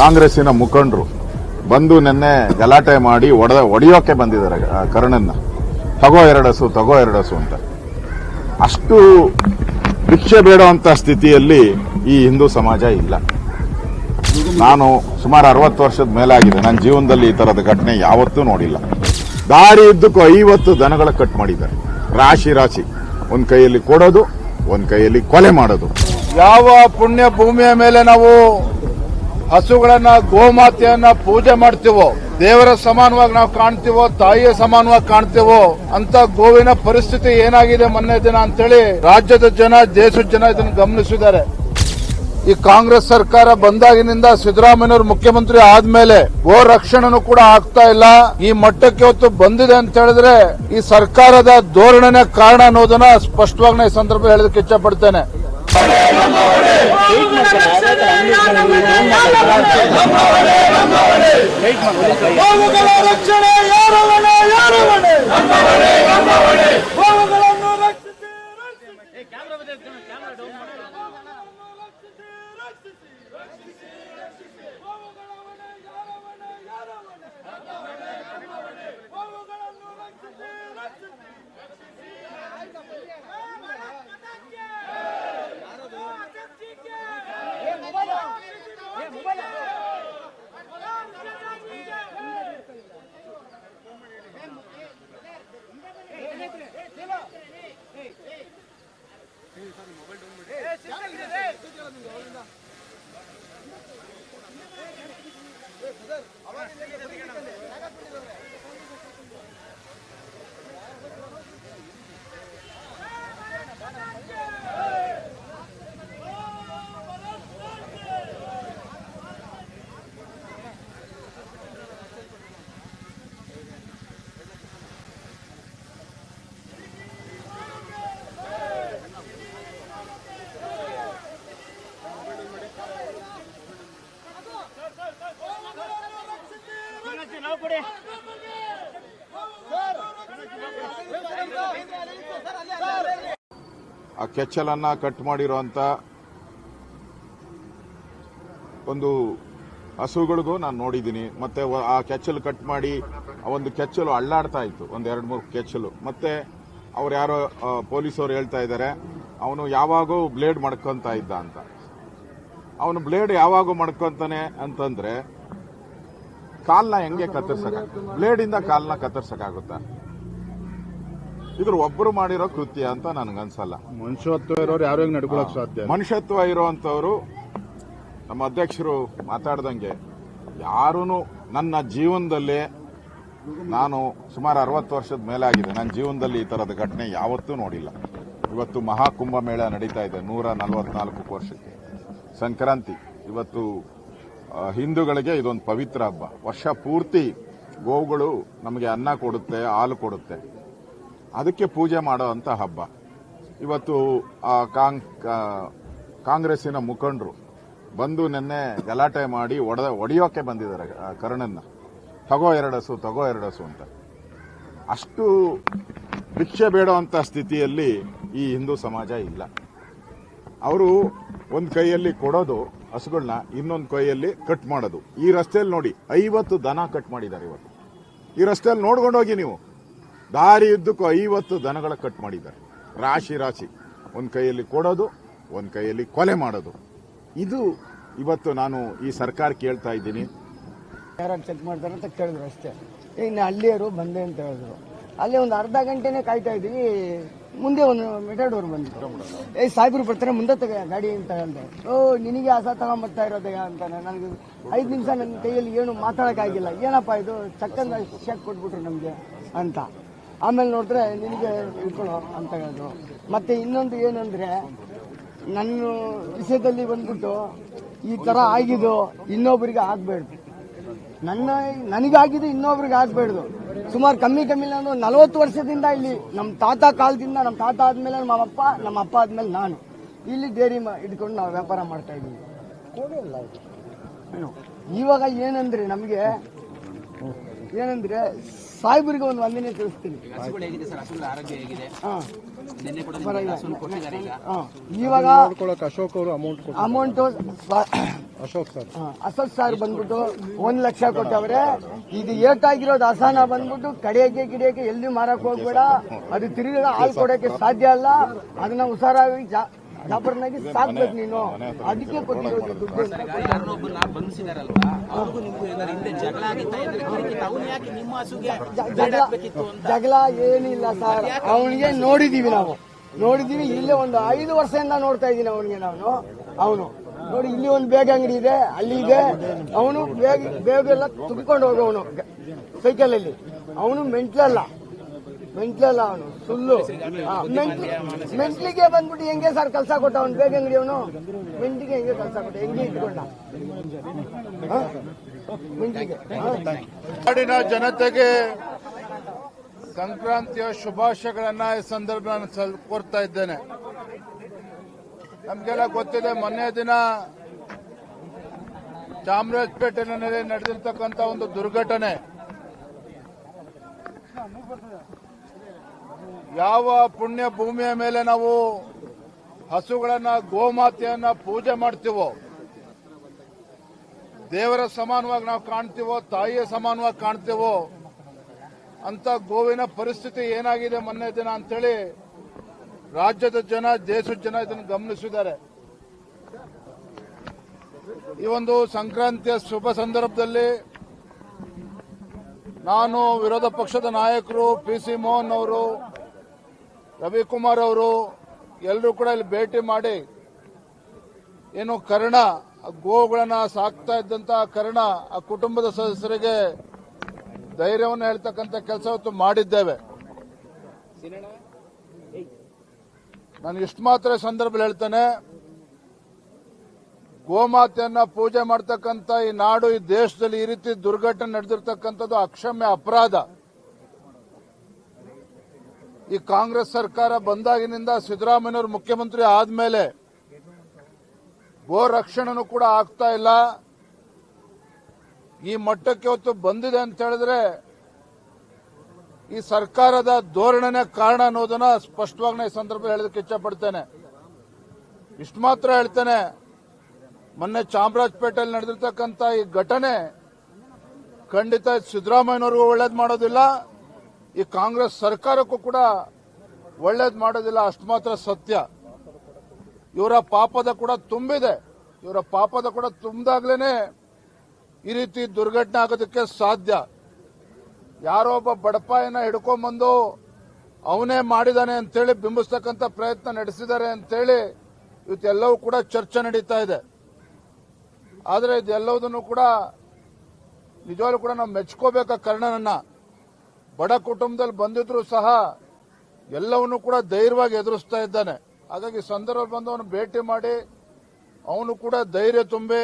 ಕಾಂಗ್ರೆಸ್ಸಿನ ಮುಖಂಡರು ಬಂದು ನಿನ್ನೆ ಗಲಾಟೆ ಮಾಡಿ ಒಡೆದ ಒಡೆಯೋಕೆ ಬಂದಿದ್ದಾರೆ ಕರ್ಣನ್ನ. ತಗೋ ಎರಡಸು ತಗೋ ಎರಡಸು ಅಂತ. ಅಷ್ಟು ಭಿಕ್ಷೆ ಅಂತ ಸ್ಥಿತಿಯಲ್ಲಿ ಈ ಹಿಂದೂ ಸಮಾಜ ಇಲ್ಲ. ನಾನು ಸುಮಾರು ಅರವತ್ತು ವರ್ಷದ ಮೇಲಾಗಿದೆ. ನನ್ನ ಜೀವನದಲ್ಲಿ ಈ ತರದ ಘಟನೆ ಯಾವತ್ತೂ ನೋಡಿಲ್ಲ. ದಾರಿ ಇದ್ದಕ್ಕೂ ಐವತ್ತು ದನಗಳ ಕಟ್ ಮಾಡಿದ್ದಾರೆ. ರಾಶಿ ರಾಶಿ. ಒಂದ್ ಕೈಯಲ್ಲಿ ಕೊಡೋದು, ಒಂದ್ ಕೈಯಲ್ಲಿ ಕೊಲೆ ಮಾಡೋದು. ಯಾವ ಪುಣ್ಯ ಭೂಮಿಯ ಮೇಲೆ ನಾವು ಹಸುಗಳನ್ನ, ಗೋಮಾತೆಯನ್ನ ಪೂಜೆ ಮಾಡ್ತೀವೋ, ದೇವರ ಸಮಾನವಾಗಿ ನಾವು ಕಾಣ್ತೀವೋ, ತಾಯಿಯ ಸಮಾನವಾಗಿ ಕಾಣ್ತೀವೋ, ಅಂತ ಗೋವಿನ ಪರಿಸ್ಥಿತಿ ಏನಾಗಿದೆ ಮೊನ್ನೆ ದಿನ ಅಂತೇಳಿ ರಾಜ್ಯದ ಜನ, ದೇಶದ ಜನ ಇದನ್ನು ಗಮನಿಸಿದ್ದಾರೆ. ಈ ಕಾಂಗ್ರೆಸ್ ಸರ್ಕಾರ ಬಂದಾಗಿನಿಂದ ಸಿದ್ದರಾಮಯ್ಯವರು ಮುಖ್ಯಮಂತ್ರಿ ಆದ್ಮೇಲೆ ಗೋ ರಕ್ಷಣೆನೂ ಕೂಡ ಆಗ್ತಾ ಇಲ್ಲ. ಈ ಮಟ್ಟಕ್ಕೆ ಹೊತ್ತು ಬಂದಿದೆ ಅಂತ ಹೇಳಿದ್ರೆ ಈ ಸರ್ಕಾರದ ಧೋರಣೆನೇ ಕಾರಣ ಅನ್ನೋದನ್ನ ಸ್ಪಷ್ಟವಾಗಿ ಈ ಸಂದರ್ಭ ಹೇಳೋದಕ್ಕೆ ಇಚ್ಛಪಡ್ತೇನೆ ಗೋವುಗಳ ಆ ಕೆಚ್ಚಲನ್ನ ಕಟ್ ಮಾಡಿರುವಂತ ಒಂದು ಹಸುಗಳಿಗೂ ನಾನು ನೋಡಿದ್ದೀನಿ. ಮತ್ತೆ ಆ ಕೆಚ್ಚಲು ಕಟ್ ಮಾಡಿ ಆ ಒಂದು ಕೆಚ್ಚಲು ಅಳ್ಳಾಡ್ತಾ ಇತ್ತು. ಒಂದು ಎರಡು ಮೂರು ಕೆಚ್ಚಲು. ಮತ್ತೆ ಅವ್ರು ಯಾರೋ ಪೊಲೀಸವ್ರು ಹೇಳ್ತಾ ಇದ್ದಾರೆ ಅವನು ಯಾವಾಗೂ ಬ್ಲೇಡ್ ಮಡ್ಕೊಂತ ಇದ್ದ ಅಂತ. ಅವನು ಬ್ಲೇಡ್ ಯಾವಾಗೂ ಮಡ್ಕೊಂತಾನೆ ಅಂತಂದ್ರೆ ಕಾಲ್ನ ಹೆಂಗೆ ಕತ್ತರ್ಸಕ ಬ್ಲೇಡ್ ಇಂದ ಕಾಲ್ನ ಕತ್ತರ್ಸಕ್ಕಾಗುತ್ತಾ ಇದ್ರ ಒಬ್ಬರು ಮಾಡಿರೋ ಕೃತ್ಯ ಅಂತ ನನಗನ್ಸಲ್ಲ. ಮನುಷ್ಯತ್ವ ಇರೋರು ಯಾರು ಹೆಂಗ್ ನಡ್ಕೊಳಕ್ ಸಾಧ್ಯ? ಮನುಷ್ಯತ್ವ ಇರುವಂತವರು ನಮ್ಮ ಅಧ್ಯಕ್ಷರು ಮಾತಾಡ್ದಂಗೆ ಯಾರೂ ನನ್ನ ಜೀವನದಲ್ಲಿ ನಾನು ಸುಮಾರು ಅರವತ್ತು ವರ್ಷದ ಮೇಲೆ ಆಗಿದೆ. ನನ್ನ ಜೀವನದಲ್ಲಿ ಈ ತರದ ಘಟನೆ ಯಾವತ್ತೂ ನೋಡಿಲ್ಲ. ಇವತ್ತು ಮಹಾಕುಂಭ ಮೇಳ ನಡೀತಾ ಇದೆ ನೂರ ನಲವತ್ನಾಲ್ಕು ವರ್ಷಕ್ಕೆ. ಸಂಕ್ರಾಂತಿ. ಇವತ್ತು ಹಿಂದೂಗಳಿಗೆ ಇದೊಂದು ಪವಿತ್ರ ಹಬ್ಬ. ವರ್ಷ ಪೂರ್ತಿ ಗೋವುಗಳು ನಮಗೆ ಅನ್ನ ಕೊಡುತ್ತೆ ಹಾಲು ಕೊಡುತ್ತೆ. ಅದಕ್ಕೆ ಪೂಜೆ ಮಾಡೋ ಅಂತ ಹಬ್ಬ. ಇವತ್ತು ಕಾಂಗ್ ಕಾಂಗ್ರೆಸ್ಸಿನ ಮುಖಂಡರು ಬಂದು ನಿನ್ನೆ ಗಲಾಟೆ ಮಾಡಿ ಒಡೆದ, ಒಡೆಯೋಕೆ ಬಂದಿದ್ದಾರೆ ಕರ್ಣನ್ನ. ತಗೋ ಎರಡಸು ತಗೋ ಎರಡಸು ಅಂತ. ಅಷ್ಟು ಭಿಕ್ಷೆ ಬೇಡುವಂತ ಸ್ಥಿತಿಯಲ್ಲಿ ಈ ಹಿಂದೂ ಸಮಾಜ ಇಲ್ಲ. ಅವರು ಒಂದು ಕೈಯಲ್ಲಿ ಕೊಡೋದು ಹಸುಗಳನ್ನ ಇನ್ನೊಂದು ಕೈಯಲ್ಲಿ ಕಟ್ ಮಾಡೋದು. ಈ ರಸ್ತೆಯಲ್ಲಿ ನೋಡಿ ಐವತ್ತು ದನ ಕಟ್ ಮಾಡಿದ್ದಾರೆ ಇವತ್ತು. ಈ ರಸ್ತೆಯಲ್ಲಿ ನೋಡ್ಕೊಂಡೋಗಿ ನೀವು. ದಾರಿ ಇದ್ದಕ್ಕೂ ಐವತ್ತು ದನಗಳ ಕಟ್ ಮಾಡಿದ್ದಾರೆ. ರಾಶಿ ರಾಶಿ. ಒಂದು ಕೈಯಲ್ಲಿ ಕೊಡೋದು, ಒಂದು ಕೈಯಲ್ಲಿ ಕೊಲೆ ಮಾಡೋದು. ಇದು ಇವತ್ತು ನಾನು ಈ ಸರ್ಕಾರ ಕೇಳ್ತಾ ಇದ್ದೀನಿ. ಯಾರು ಚೆಕ್ ಮಾಡ್ತಾರೆ ಅಂತ ಕೇಳಿದ್ರು ಅಷ್ಟೇ. ಇನ್ನು ಹಳ್ಳಿಯರು ಬಂದೆ ಅಂತ ಹೇಳಿದ್ರು. ಅಲ್ಲಿ ಒಂದು ಅರ್ಧ ಗಂಟೆನೇ ಕಾಯ್ತಾ ಇದ್ದೀವಿ. ಮುಂದೆ ಒಂದು ಮೆಟಾಡೋರು ಬಂದಿದ್ರು ಏ, ಸಾಹೇಬ್ರು ಬರ್ತಾರೆ, ಮುಂದೆ ತಗ ಗಾಡಿ ಅಂತ ಹೇಳಿದೆ. ಓ, ನಿನಗೆ ಆಸಾ ತಗೊಂಬರ್ತಾ ಇರೋದೇ ಅಂತ ನನಗೆ ಐದು ನಿಮಿಷ ನನ್ನ ಕೈಯಲ್ಲಿ ಏನು ಮಾತಾಡೋಕ್ಕಾಗಿಲ್ಲ. ಏನಪ್ಪ ಇದು? ಚಕ್ಕಂದ ಶೇಕ್ ಕೊಟ್ಬಿಟ್ರು ನಮಗೆ ಅಂತ. ಆಮೇಲೆ ನೋಡಿದ್ರೆ ನಿನಗೆ ಇಟ್ಕೊಳ್ಳೋ ಅಂತ ಹೇಳಿದ್ರು ಮತ್ತೆ ಇನ್ನೊಂದು ಏನಂದ್ರೆ, ನನ್ನ ವಿಷಯದಲ್ಲಿ ಬಂದ್ಬಿಟ್ಟು ಈ ತರ ಆಗಿದ್ದು ಇನ್ನೊಬ್ಬರಿಗೆ ಆಗ್ಬೇಡ್ದು. ನನ್ನ, ನನಗಾಗಿದ್ದು ಇನ್ನೊಬ್ರಿಗೆ ಆಗ್ಬೇಡ್ದು. ಸುಮಾರು ಕಮ್ಮಿ ಕಮ್ಮಿ ನಾನು ನಲವತ್ತು ವರ್ಷದಿಂದ ಇಲ್ಲಿ ನಮ್ಮ ತಾತ ಕಾಲದಿಂದ ನಮ್ಮ ತಾತ ಆದ್ಮೇಲೆ ನಮ್ಮ ಅಪ್ಪ ನಮ್ಮ ಅಪ್ಪ ಆದ್ಮೇಲೆ ನಾನು. ಇಲ್ಲಿ ಡೇರಿ ಇಟ್ಕೊಂಡು ನಾವು ವ್ಯಾಪಾರ ಮಾಡ್ತಾ ಇದ್ದೀವಿ. ಇವಾಗ ಏನಂದ್ರೆ ನಮಗೆ, ಏನಂದ್ರೆ ಸಾಹೇಬರಿಗೆ ಒಂದು ವಂದನೆ ತಿಳಿಸ್ತೀನಿ. ಇವಾಗ ಅಶೋಕ್ ಅವರು amount amount Ashok sir. Ashok sir ಬಂದ್ಬಿಟ್ಟು ಒಂದ್ ಲಕ್ಷ ಕೊಟ್ಟವ್ರೆ. ಇದು ಏಟಾಗಿರೋದು ಅಸಹನ ಬಂದ್ಬಿಟ್ಟು ಕಡೆಯಕ್ಕೆ ಗಿಡಕ್ಕೆ ಎಲ್ಲಿ ಮಾರಕ್ ಹೋಗ್ಬೇಡ. ಅದು ತಿರುಗಿ ಹಾಲು ಕೊಡಕ್ಕೆ ಸಾಧ್ಯ ಅಲ್ಲ. ಅದನ್ನ ಹುಷಾರಾಗಿ ಜಾಪರ್ನಾಗಿ ಸಾಕ್ಬೇಕು ನೀನು. ಅದಕ್ಕೆ ಕೊಟ್ಟಿರೋದು ದುಡ್ಡು. ಅಂತ ಯಾರನ್ನೋ ಒಬ್ಬರು ನಾವು ಬಂಧಿಸಿದಾರಲ್ವಾ? ಅವ್ರಿಗೂ ನಿಮ್ಗೂ ಏನಾದ್ರು ಹಿಂದೆ ಜಗಳ ಆಗಿತ್ತಾ? ಇದ್ರೆ ಕಿರಿಕಿರಿ ಅವ್ನು ಯಾಕೆ ನಿಮ್ಮ ಹಸುಗೆ ಬೇಡ ಹಾಕ್ಬೇಕಿತ್ತು ಅಂತ? ಜಗಳ ಏನಿಲ್ಲ ಸರ್. ಅವನಿಗೆ ನೋಡಿದೀವಿ ನಾವು. ನೋಡಿದೀವಿ. ಇಲ್ಲೇ ಒಂದು ಐದು ವರ್ಷದಿಂದ ನೋಡ್ತಾ ಇದ್ದೀನಿ ಅವನಿಗೆ ನಾನು. ಅವನು. ನೋಡಿ ಇಲ್ಲಿ ಒಂದು ಬೇಗ ಅಂಗಡಿ ಇದೆ ಅಲ್ಲಿ ಇದೆ. ಅವನು ಬೇಗ ಬೇಗ ಎಲ್ಲ ತುಂಬಿಕೊಂಡು ಹೋಗೋವನು ಸೈಕಲ್ ಅಲ್ಲಿ. ಅವನು ಮೆಂಟ್ಲಲ್ಲ ಮೆಂಟ್ಲಲ್ಲ ಅವನು, ಸುಳ್ಳು. ಮೆಂಟ್ಲಿಗೆ ಬಂದ್ಬಿಟ್ಟು ಹೆಂಗೆ ಸರ್ ಕೆಲಸ ಕೊಟ್ಟ ಅವನು? ಬೇಗ ಅಂಗಡಿ ಅವನು ಮೆಂಟ್ಲಿಗೆ ಹೆಂಗೆ ಕೆಲಸ ಕೊಟ್ಟ? ಹೆಂಗೆ ಇಟ್ಕೊಂಡ? ಮೆಂಟ್ಲಿಗೆ ನಾಡಿನ ಜನತೆಗೆ ಸಂಕ್ರಾಂತಿಯ ಶುಭಾಶಯಗಳನ್ನ ಈ ಸಂದರ್ಭ ನಾನು ಕೋರ್ತಾ ಇದ್ದೇನೆ. ನಮಗೆಲ್ಲ ಗೊತ್ತಿದೆ, ಮೊನ್ನೆ ದಿನ ಚಾಮರಾಜಪೇಟೆನಲ್ಲಿ ನಡೆದಿರ್ತಕ್ಕಂಥ ಒಂದು ದುರ್ಘಟನೆ. ಯಾವ ಪುಣ್ಯ ಭೂಮಿಯ ಮೇಲೆ ನಾವು ಹಸುಗಳನ್ನ, ಗೋಮಾತೆಯನ್ನ ಪೂಜೆ ಮಾಡ್ತೀವೋ, ದೇವರ ಸಮಾನವಾಗಿ ನಾವು ಕಾಣ್ತೀವೋ, ತಾಯಿಯ ಸಮಾನವಾಗಿ ಕಾಣ್ತೀವೋ, ಅಂತ ಗೋವಿನ ಪರಿಸ್ಥಿತಿ ಏನಾಗಿದೆ ಮೊನ್ನೆ ದಿನ ಅಂತೇಳಿ ರಾಜ್ಯದ ಜನ, ದೇಶದ ಜನ ಇದನ್ನು ಗಮನಿಸಿದ್ದಾರೆ. ಈ ಒಂದು ಸಂಕ್ರಾಂತಿಯ ಶುಭ ಸಂದರ್ಭದಲ್ಲಿ ನಾನು ವಿರೋಧ ಪಕ್ಷದ ನಾಯಕರು, ಪಿ ಸಿ ಮೋಹನ್ ಅವರು ರವಿಕುಮಾರ್ ಅವರು ಎಲ್ಲರೂ ಕೂಡ ಇಲ್ಲಿ ಭೇಟಿ ಮಾಡಿ ಏನು ಕರ್ಣ ಗೋವುಗಳನ್ನ ಸಾಕ್ತಾ ಇದ್ದಂತ ಕರ್ಣ ಆ ಕುಟುಂಬದ ಸದಸ್ಯರಿಗೆ ಧೈರ್ಯವನ್ನು ಹೇಳ್ತಕ್ಕಂಥ ಕೆಲಸ ಇವತ್ತು ಮಾಡಿದ್ದೇವೆ. ನಾನು ಇಷ್ಟು ಮಾತ್ರ ಸಂದರ್ಭದಲ್ಲಿ ಹೇಳ್ತೇನೆ, ಗೋಮಾತೆಯನ್ನ ಪೂಜೆ ಮಾಡ್ತಕ್ಕಂಥ ಈ ನಾಡು, ಈ ದೇಶದಲ್ಲಿ ಈ ರೀತಿ ದುರ್ಘಟನೆ ನಡೆದಿರ್ತಕ್ಕಂಥದ್ದು ಅಕ್ಷಮ್ಯ ಅಪರಾಧ. ಈ ಕಾಂಗ್ರೆಸ್ ಸರ್ಕಾರ ಬಂದಾಗಿನಿಂದ ಸಿದ್ದರಾಮಯ್ಯವರು ಮುಖ್ಯಮಂತ್ರಿ ಆದ್ಮೇಲೆ ಗೋ ರಕ್ಷಣೆನೂ ಕೂಡ ಆಗ್ತಾ ಇಲ್ಲ. ಈ ಮಟ್ಟಕ್ಕೆ ಹೊತ್ತು ಬಂದಿದೆ ಅಂತ ಹೇಳಿದ್ರೆ ಈ ಸರ್ಕಾರದ ಧೋರಣೆನೇ ಕಾರಣ ಅನ್ನೋದನ್ನ ಸ್ಪಷ್ಟವಾಗಿ ನಾನು ಈ ಸಂದರ್ಭದಲ್ಲಿ ಹೇಳೋದಕ್ಕೆ ಇಚ್ಛಪಡ್ತೇನೆ. ಇಷ್ಟು ಮಾತ್ರ ಹೇಳ್ತೇನೆ, ಮೊನ್ನೆ ಚಾಮರಾಜಪೇಟೆಯಲ್ಲಿ ನಡೆದಿರ್ತಕ್ಕಂಥ ಈ ಘಟನೆ ಖಂಡಿತ ಸಿದ್ದರಾಮಯ್ಯನವ್ರಿಗೂ ಒಳ್ಳೇದು ಮಾಡೋದಿಲ್ಲ. ಈ ಕಾಂಗ್ರೆಸ್ ಸರ್ಕಾರಕ್ಕೂ ಕೂಡ ಒಳ್ಳೇದು ಮಾಡೋದಿಲ್ಲ, ಅಷ್ಟು ಮಾತ್ರ ಸತ್ಯ. ಇವರ ಪಾಪದ ಕೂಡ ತುಂಬಿದೆ. ಇವರ ಪಾಪದ ಕೂಡ ತುಂಬಿದಾಗ್ಲೇನೆ ಈ ರೀತಿ ದುರ್ಘಟನೆ ಆಗೋದಕ್ಕೆ ಸಾಧ್ಯ. ಯಾರೋ ಒಬ್ಬ ಬಡಪಾಯನ ಹಿಡ್ಕೊಂಬಂದು ಅವನೇ ಮಾಡಿದಾನೆ ಅಂತೇಳಿ ಬಿಂಬಿಸ್ತಕ್ಕಂಥ ಪ್ರಯತ್ನ ನಡೆಸಿದ್ದಾರೆ ಅಂತೇಳಿ ಇವತ್ತೆಲ್ಲವೂ ಕೂಡ ಚರ್ಚೆ ನಡೀತಾ ಇದೆ. ಆದರೆ ಇದೆಲ್ಲವುದನ್ನು ಕೂಡ ನಿಜವಾಗ್ಲೂ ಕೂಡ ನಾವು ಮೆಚ್ಕೋಬೇಕ ಕರ್ಣನನ್ನ ಬಡ ಕುಟುಂಬದಲ್ಲಿ ಬಂದಿದ್ರು ಸಹ ಎಲ್ಲವನ್ನೂ ಕೂಡ ಧೈರ್ಯವಾಗಿ ಎದುರಿಸ್ತಾ ಇದ್ದಾನೆ. ಹಾಗಾಗಿ ಸಂದರ್ಭ ಬಂದು ಭೇಟಿ ಮಾಡಿ ಅವನು ಕೂಡ ಧೈರ್ಯ ತುಂಬಿ